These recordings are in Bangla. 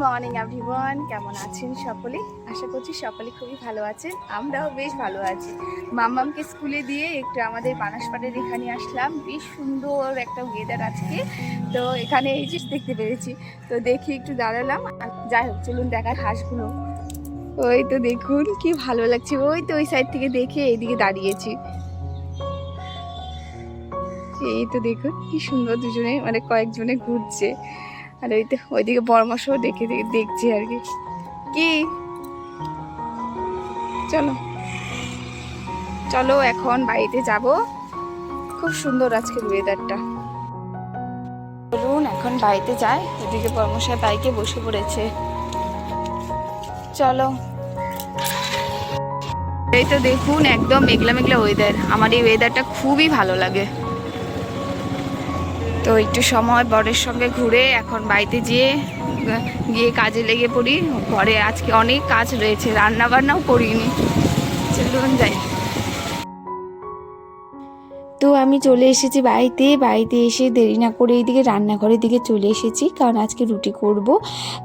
মর্নিং এভরিওয়ান, কেমন আছেন সকলে? আশা করছি সকলে খুবই ভালো আছেন, আমরাও বেশ ভালো আছি। মামামকে স্কুলে দিয়ে একটু আমাদের বানাসপাড়ের এখানে আসলাম। বেশ সুন্দর একটা ওয়েদার আজকে। তো এখানে এই যে দেখতে পেরেছি। তো দেখি একটু দাঁড়ালাম। যাই হোক, চলুন দেখার হাঁসগুলো। ওই তো দেখুন, কি ভালো লাগছে। ওই তো ওই সাইড থেকে দেখে এইদিকে দাঁড়িয়েছি। এই তো দেখুন, কি সুন্দর দুজনে মানে কয়েকজনে ঘুরছে। আর ওই ওইদিকে পরামর্শ দেখে দেখে দেখছি আর কি। কি? চলো। চলো এখন বাড়িতে যাব। খুব সুন্দর আজকের ওয়েদারটা চলুন এখন বাড়িতে যাই। ওইদিকে পরামর্শের বাইকে বসে পড়েছে। চলো। এই তো দেখুন, একদম মেঘলা মেঘলা ওয়েদার আমার এই ওয়েদারটা খুবই ভালো লাগে। তো একটু সময় বরের সঙ্গে ঘুরে এখন বাড়িতে যেয়ে, গিয়ে কাজে লেগে পড়ি। ঘরে আজকে অনেক কাজ রয়েছে রান্না বান্নাও করিনি। চলুন যাই। আমি চলে এসেছি বাড়িতে। বাড়িতে এসে দেরি না করে এইদিকে রান্নাঘরের দিকে চলে এসেছি, কারণ আজকে রুটি করব।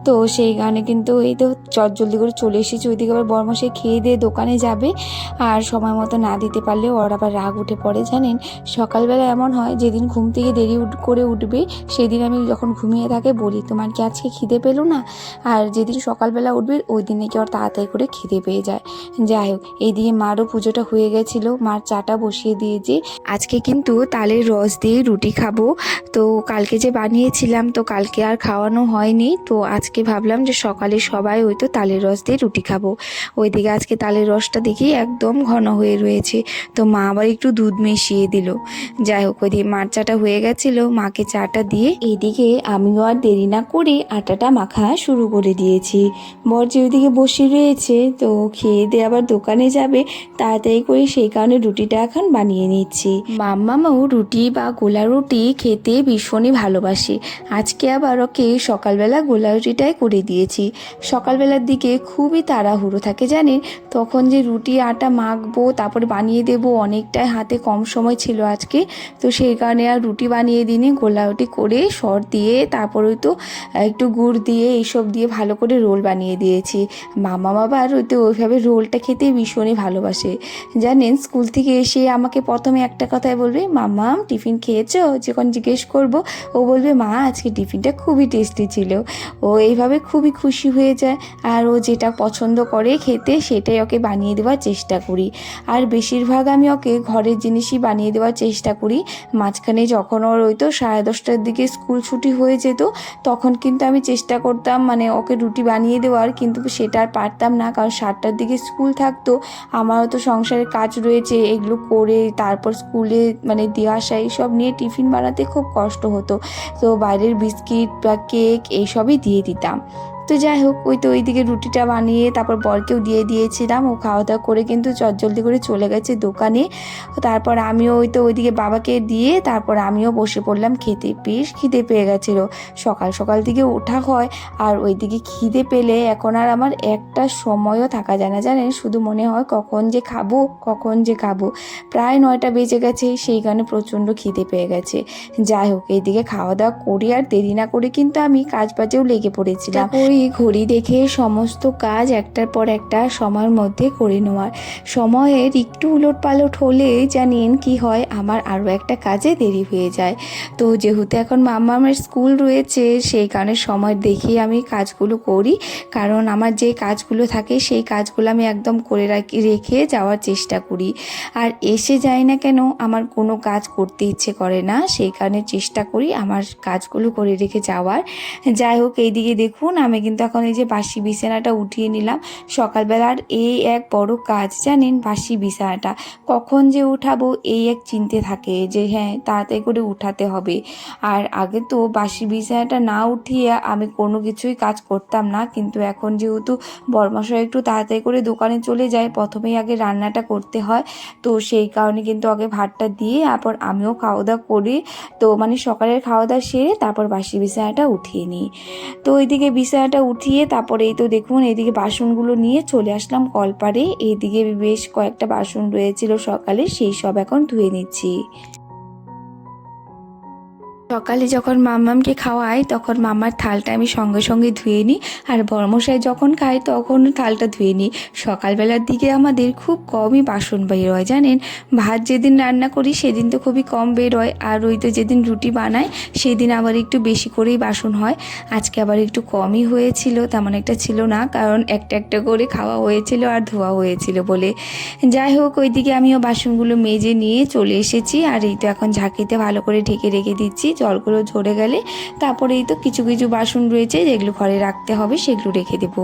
তো সেই কারণে কিন্তু এই তো চট জলদি করে চলে এসেছি, ওইদিকে আবার বরমশাই খেয়ে দিয়ে দোকানে যাবে। আর সময় মতো না দিতে পারলে ওর আবার রাগ উঠে পড়ে, জানেন? সকালবেলা এমন হয়, যেদিন ঘুম থেকে দেরি করে উঠবে, সেদিন আমি যখন ঘুমিয়ে থাকে বলি, তোমার কি আজকে খিদে পেল না? আর যেদিন সকালবেলা উঠবে ওই দিনে কি ওর তাড়াতাড়ি করে খিদে পেয়ে যায়। যাই হোক, এইদিকে মারও পুজোটা হয়ে গেছিল, মার চাটা বসিয়ে দিয়েছি। আজকে কিন্তু তালের রস দিয়ে রুটি খাব। তো কালকে যে বানিয়েছিলাম, তো কালকে আর খাওয়ানো হয়নি। তো আজকে ভাবলাম যে সকালে সবাই ওই তো তালের রস দিয়ে রুটি খাব। ওইদিকে আজকে তালের রসটা দেখি একদম ঘন হয়ে রয়েছে। তো মা আবার একটু দুধ মিশিয়ে দিল। যাই হোক, ওইদিকে মার চাটা হয়ে গেছিল। মাকে চাটা দিয়ে এইদিকে আমিও আর দেরি না করে আটাটা মাখা শুরু করে দিয়েছি। বর যে ওইদিকে বসে রয়েছে, তো খেয়ে দিয়ে আবার দোকানে যাবে। তাড়াতাড়ি করে সেই কারণে রুটিটা এখন বানিয়ে নিচ্ছি। মাম্মামাও রুটি বা গোলা রুটি খেতে ভীষণই ভালোবাসে। আজকে আবার ওকে সকালবেলা গোলা রুটিটাই করে দিয়েছি। সকালবেলার দিকে খুবই তাড়াহুড়ো থাকে, জানেন? তখন যে রুটি, আটা মাখবো, তারপর বানিয়ে দেব অনেকটাই হাতে কম সময় ছিল আজকে। তো সেই কারণে আর রুটি বানিয়ে দিনে গোলা রুটি করে সর দিয়ে তারপরে তো একটু গুড় দিয়ে এইসব দিয়ে ভালো করে রোল বানিয়ে দিয়েছি। মামা আবার ওই তো ওইভাবে রোলটা খেতে ভীষণই ভালোবাসে। জানেন, স্কুল থেকে এসে আমাকে প্রথমে একটা কথাই বলবে মামা টিফিন খেয়েছো? যখন জিজ্ঞেস করব, ও বলবে, মা, আজকে টিফিনটা খুবই টেস্টি ছিল। ও এইভাবে খুবই খুশি হয়ে যায়। আর ও যেটা পছন্দ করে খেতে, সেটাই ওকে বানিয়ে দেওয়ার চেষ্টা করি। আর বেশিরভাগ আমি ওকে ঘরের জিনিসই বানিয়ে দেওয়ার চেষ্টা করি। মাঝখানে যখন ওর ওই তো সাড়ে দশটার দিকে স্কুল ছুটি হয়ে যেত, তখন কিন্তু আমি চেষ্টা করতাম মানে ওকে রুটি বানিয়ে দেওয়ার। কিন্তু সেটা আর পারতাম না, কারণ সাতটার দিকে স্কুল থাকতো। আমারও তো সংসারের কাজ রয়েছে, এগুলো করে তারপর স্কুলে মানে দিয়ে আসা এইসব নিয়ে টিফিন বানাতে খুব কষ্ট হতো। তো বাইরের বিস্কিট বা কেক এইসবই দিয়ে দিতাম। তো যাই হোক ওই তো ওইদিকে রুটিটা বানিয়ে তারপর বরকেও দিয়ে দিয়েছিলাম। ও খাওয়া দাওয়া করে কিন্তু চটজলদি করে চলে গেছে দোকানে। তারপর আমিও ওই তো ওইদিকে বাবাকে দিয়ে তারপর আমিও বসে পড়লাম। খেতে বেশ খিদে পেয়ে গেছিল। সকাল সকাল দিকে ওঠা হয় আর ওইদিকে খিদে পেলে এখন আর আমার একটা সময়ও থাকা যায় না জানেন? শুধু মনে হয় কখন যে খাব কখন যে খাব। প্রায় নয়টা বেজে গেছে সেই কারণে প্রচণ্ড খিদে পেয়ে গেছে। যাই হোক এইদিকে খাওয়া দাওয়া করি আর দেরি না করে কিন্তু আমি কাজ বাজেও লেগে পড়েছিলাম। ওই ঘড়ি দেখে সমস্ত কাজ একটার পর একটা সময়ের মধ্যে করে নেওয়ার। সময়ের একটু উলট পালট হলে জানেন কি হয়, আমার আরও একটা কাজে দেরি হয়ে যায়। তো যেহেতু এখন মামামের স্কুল রয়েছে, সেই কারণে সময় দেখে আমি কাজগুলো করি। কারণ আমার যে কাজগুলো থাকে, সেই কাজগুলো আমি একদম করে রাখি, রেখে যাওয়ার চেষ্টা করি। আর এসে যাই না কেন, আমার কোনো কাজ করতে ইচ্ছে করে না। সেই কারণে চেষ্টা করি আমার কাজগুলো করে রেখে যাওয়ার। যাই হোক, এইদিকে দেখুন, আমি কিন্তু এখন এই যে বাসি বিছানাটা উঠিয়ে নিলাম, সকালবেলার এই এক বড় কাজ, জানেন? বাসি বিছানাটা। কখন যে উঠাবো এই এক চিনতে থাকে যে হ্যাঁ তাড়াতাড়ি করে উঠাতে হবে। আর আগে তো বাসি বিছানাটা না উঠিয়ে আমি কোনো কিছুই কাজ করতাম না, কিন্তু এখন যেহেতু বরমশাই একটু তাড়াতাড়ি করে দোকানে চলে যায়, প্রথমেই আগে রান্নাটা করতে হয়। তো সেই কারণে কিন্তু আগে ভাতটা দিয়ে, তারপর আমিও খাওয়া দাওয়া করি। তো মানে সকালের খাওয়া দাওয়া সেরে তারপর বাসি বিছানাটা উঠিয়ে নিই। তো ওইদিকে বিছানাটা উঠিয়ে তারপরে এই তো দেখুন এইদিকে বাসনগুলো নিয়ে চলে আসলাম কলপারে এইদিকে বেশ কয়েকটা বাসন রয়েছিল সকালে, সেই সব এখন ধুয়ে নিচ্ছি। সকালে যখন মাম্মামকে খাওয়াই, তখন মাম্মার থালটা আমি সঙ্গে সঙ্গে ধুয়ে নিই আর বর্মশাই যখন খাই তখন থালটা ধুয়ে নিই। সকালবেলার দিকে আমাদের খুব কমই বাসন বের হয়, জানেন? ভাত যেদিন রান্না করি, সেদিন তো খুবই কম বের হয়। আর ওই তো যেদিন রুটি বানাই, সেদিন আবার একটু বেশি করেই বাসন হয়। আজকে আবার একটু কমই হয়েছিল, তেমন একটা ছিল না, কারণ একটা একটা করে খাওয়া হয়েছিল আর ধোয়া হয়েছিল বলে। যাই হোক, ওইদিকে আমিও বাসনগুলো মেজে নিয়ে চলে এসেছি। আর এই তো এখন ঝাঁকিতে ভালো করে ঢেকে রেখে দিচ্ছি। জলগুলো ঝরে গেলে তারপরে এই তো কিছু কিছু বাসন রয়েছে যেগুলো ঘরে রাখতে হবে, সেগুলো রেখে দেবো।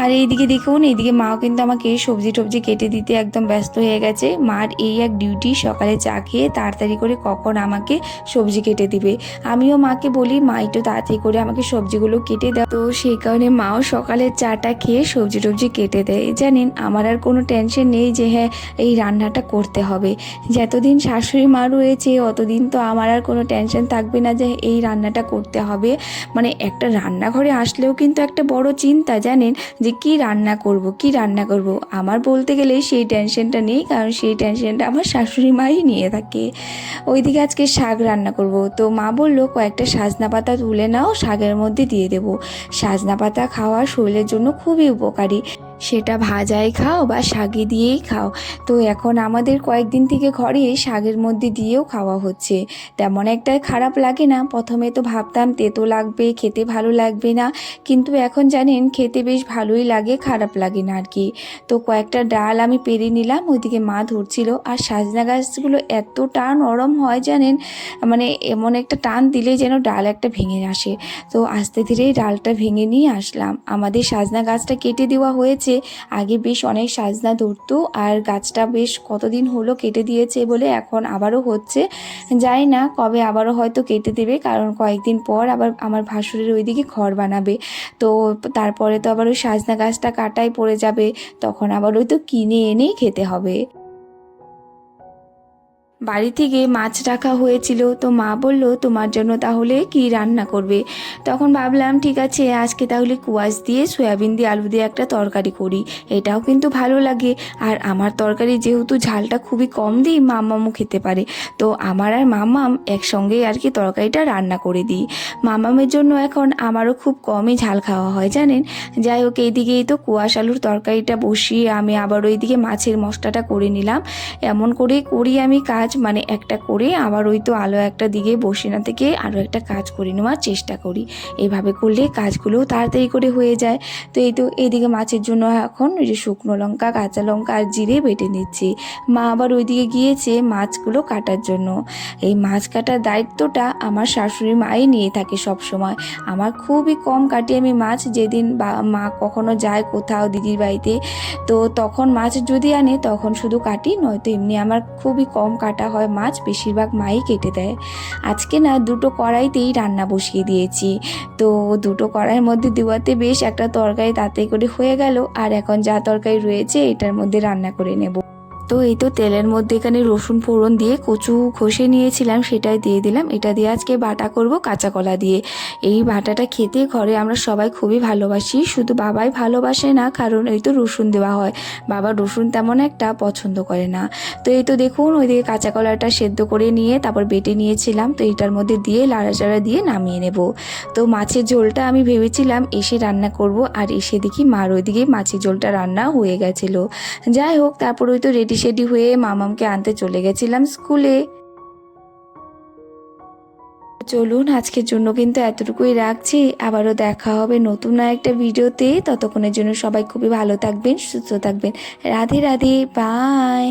আর এইদিকে দেখুন, এইদিকে মাও কিন্তু আমাকে সবজি টবজি কেটে দিতে একদম ব্যস্ত হয়ে গেছে। মার এই এক ডিউটি সকালে চা খেয়ে তাড়াতাড়ি করে কখন আমাকে সবজি কেটে দিবে। আমিও মাকে বলি, মা, একটু তাড়াতাড়ি করে আমাকে সবজিগুলো কেটে দাও। তো সেই কারণে মাও সকালে চাটা খেয়ে সবজি টবজি কেটে দেয়। জানেন, আমার আর কোনো টেনশন নেই যে হ্যাঁ এই রান্নাটা করতে হবে। যতদিন শাশুড়ি মা রয়েছে, অতদিন তো আমার আর কোনো টেনশন থাকবে না যে এই রান্নাটা করতে হবে। মানে একটা রান্নাঘরে আসলেও কিন্তু একটা বড় চিন্তা, জানেন? যে কি রান্না করব, কি রান্না করব? আমার বলতে গেলে সেই টেনশনটা নেই, কারণ সেই টেনশনটা আমার শাশুড়ি মাই নিয়ে থাকে। ওইদিকে আজকে শাক রান্না করব। তো মা বলল, কয়েকটা সাজনা পাতা তুলে নাও, শাকের মধ্যে দিয়ে দেবো। সাজনা পাতা খাওয়া শরীরের জন্য খুবই উপকারী। সেটা ভাজাই খাও বা শাকে দিয়েই খাও। তো এখন আমাদের কয়েকদিন থেকে ঘরে শাগের মধ্যে দিয়েও খাওয়া হচ্ছে। তেমন একটা খারাপ লাগে না। প্রথমে তো ভাবতাম তেতো লাগবে, খেতে ভালো লাগবে না। কিন্তু এখন জানেন, খেতে বেশ ভালোই লাগে, খারাপ লাগে না আর কি তো কয়েকটা ডাল আমি পেরে নিলাম, ওইদিকে মা ধরছিল। আর সাজনা গাছগুলো এতটা নরম হয় জানেন মানে এমন একটা টান দিলে যেন ডাল একটা ভেঙে আসে। তো আস্তে ধীরেই ডালটা ভেঙে নিয়ে আসলাম। আমাদের সাজনা গাছটা কেটে দেওয়া হয়েছে। আগে বেশ অনেক সাজনা ধরতো আর গাছটা বেশ কতদিন হলো কেটে দিয়েছে বলে এখন আবারও হচ্ছে। যাই না কবে আবারও হয়তো কেটে দেবে, কারণ কয়েকদিন পর আবার আমার ভাসুরের ওইদিকে ঘর বানাবে। তো তারপরে তো আবার ওই সাজনা গাছটা কাটাই পড়ে যাবে, তখন আবার ওই তো কিনে এনেই খেতে হবে। বাড়ি থেকে মাছ রাখা হয়েছিল তো মা বলল, তোমার জন্য তাহলে কি রান্না করবে? তখন ভাবলাম, ঠিক আছে, আজকে তাহলে কুয়াশ দিয়ে সয়াবিন দিয়ে আলু দিয়ে একটা তরকারি করি। এটাও কিন্তু ভালো লাগে। আর আমার তরকারি যেহেতু ঝালটা খুবই কম দিই, মামামও খেতে পারে। তো আমার আর মামাম একসঙ্গেই আর কি তরকারিটা রান্না করে দিই। মামামের জন্য এখন আমারও খুব কমই ঝাল খাওয়া হয়, জানেন? যাই হোক, এইদিকেই তো কুয়াশ আলুর তরকারিটা বসিয়ে আমি আবার ওইদিকে মাছের মশলাটা করে নিলাম। এমন করে করি আমি কাজ। মানে একটা করে আবার ওই তো আলো একটা দিকে বসে না থেকে আরও একটা কাজ করে নেওয়ার চেষ্টা করি। এইভাবে করলে কাজগুলোও তাড়াতাড়ি করে হয়ে যায়। তো এই তো এইদিকে মাছের জন্য এখন ওই যে শুকনো লঙ্কা, কাঁচা লঙ্কা আর জিরে বেটে নিচ্ছি। মা আবার ওইদিকে গিয়েছে মাছগুলো কাটার জন্য। এই মাছ কাটার দায়িত্বটা আমার শাশুড়ি মাই নিয়ে থাকে সব সময় আমার খুবই কম কাটি আমি মাছ, যেদিন বা মা কখনো যায় কোথাও দিদির বাড়িতে, তো তখন মাছ যদি আনে তখন শুধু কাটি, নয়তো এমনি আমার খুবই কম কাটা হয় মাছ বেশিরভাগ মাই কেটে দেয়। আজকে না দুটো কড়াইতেই রান্না বসিয়ে দিয়েছি। তো দুটো কড়াইয়ের মধ্যে দেওয়াতে বেশ একটা তরকারি তাতে করে হয়ে গেল। আর এখন যা তরকারি রয়েছে এটার মধ্যে রান্না করে নেব। তো এই তো তেলের মধ্যে এখানে রসুন ফোড়ন দিয়ে কচু ঘষে নিয়েছিলাম, সেটাই দিয়ে দিলাম। এটা দিয়ে আজকে বাটা করব কাঁচা কলা দিয়ে। এই বাটাটা খেতে ঘরে আমরা সবাই খুবই ভালোবাসি, শুধু বাবাই ভালোবাসে না, কারণ এই তো রসুন দেওয়া হয়। বাবা রসুন তেমন একটা পছন্দ করে না। তো এই তো দেখুন, ওইদিকে কাঁচা কলাটা সেদ্ধ করে নিয়ে তারপর বেটে নিয়েছিলাম, তো এটার মধ্যে দিয়ে লাড়াচাড়া দিয়ে নামিয়ে নেব। তো মাছের ঝোলটা আমি ভেবেছিলাম এসে রান্না করব, আর এসে দেখি মার ওইদিকে মাছের ঝোলটা রান্না হয়ে গেছিল। যাই হোক, তারপর ওই তো রেডি সেডি হয়ে মামামকে আনতে চলে গেছিলাম স্কুলে। চলুন, আজকের জন্য কিন্তু এতটুকুই রাখছি। আবারও দেখা হবে নতুন একটা ভিডিওতে। ততক্ষণের জন্য সবাই খুবই ভালো থাকবেন, সুস্থ থাকবেন। রাধে রাধে, বাই।